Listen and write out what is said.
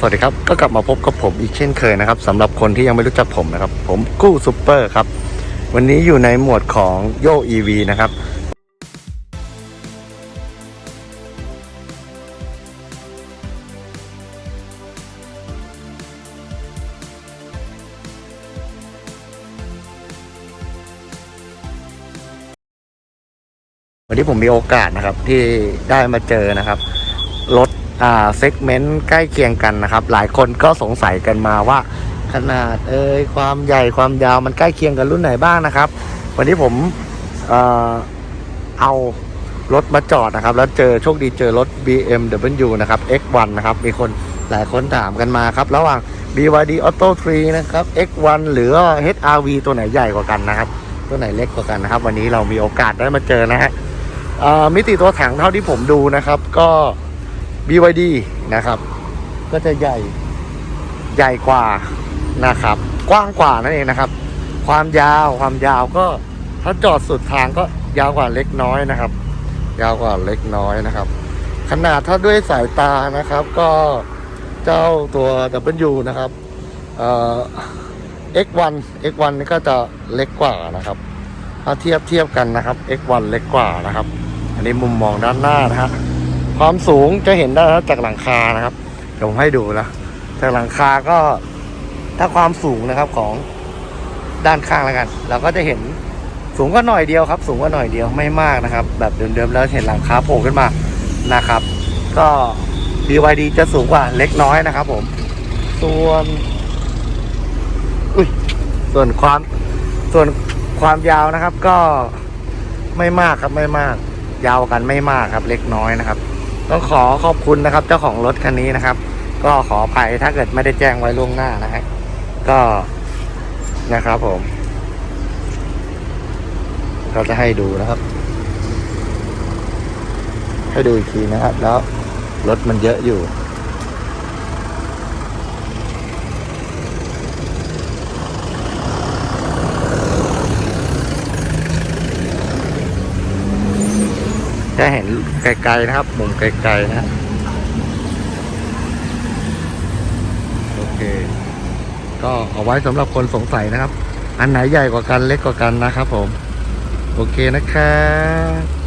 สวัสดีครับ ก็กลับมาพบกับผมอีกเช่นเคยนะครับสำหรับคนที่ยังไม่รู้จักผมนะครับ ผมกู้ซูเปอร์ครับ วันนี้อยู่ในหมวดของโย EV นะครับ วันนี้ผมมีโอกาสนะครับที่ได้มาเจอนะครับ รถ เซกเมนต์ใกล้เคียงกันนะครับ หลายคนก็สงสัยกันมาว่า ขนาดเอ่ยความใหญ่ความยาวมันใกล้เคียงกันรุ่นไหนบ้างนะครับ วันนี้ผมเอ่อเอารถมาจอดนะครับ แล้วเจอโชคดีเจอรถ BMW นะครับ X1 นะครับ มีคนหลายคนถามกันมาครับ ระหว่าง BYD Auto 3 นะครับ X1 หรือว่า HRV ตัวไหนใหญ่กว่ากันนะครับ ตัวไหนเล็กกว่ากันนะครับ วันนี้เรามีโอกาสได้มาเจอนะฮะอ่อมิติตัวถังเท่าที่ผมดูนะครับ ก็ BYD นะครับ ก็จะใหญ่ใหญ่กว่านะครับ กว้างกว่านั่นเองนะครับ ความยาวความยาวก็ถ้าจอดสุดทางก็ยาวกว่าเล็กน้อยนะครับ ยาวกว่าเล็กน้อยนะครับ ขนาดถ้าด้วยสายตานะครับ ก็เจ้าตัว W นะครับเอ่อ X1 X1 นี่ก็จะเล็กกว่านะครับ ถ้าเทียบเทียบกันนะครับ X1 เล็กกว่านะครับ อันนี้มุมมองด้านหน้านะฮะ ความสูงจะเห็นได้จากหลังคานะครับเดี๋ยวผมให้ดูนะจากหลังคาก็ถ้าความสูงนะครับของด้านข้างแล้วกัน เราก็จะเห็นสูงก็หน่อยเดียวครับ สูงก็หน่อยเดียวไม่มากนะครับ แบบเดิมๆแล้วเห็นหลังคาโผล่ขึ้นมานะครับ ก็ BYD จะสูงกว่าเล็กน้อยนะครับ ผม ส่วนอุ้ยส่วนความส่วนความยาวนะครับก็ไม่มากครับไม่มาก ยาวกันไม่มากครับ เล็กน้อยนะครับ ต้องขอขอบคุณนะครับ เจ้าของรถคันนี้นะครับ ก็ขออภัยถ้าเกิดไม่ได้แจ้งไว้ล่วงหน้านะฮะก็นะครับผม เราจะให้ดูนะครับ ให้ดูอีกทีนะครับ แล้วรถมันเยอะอยู่ จะเห็นไกลๆนะครับ มุมไกลๆนะฮะโอเค ก็เอาไว้สำหรับคนสงสัยนะครับ อันไหนใหญ่กว่ากันเล็กกว่ากันนะครับผม โอเคนะครับ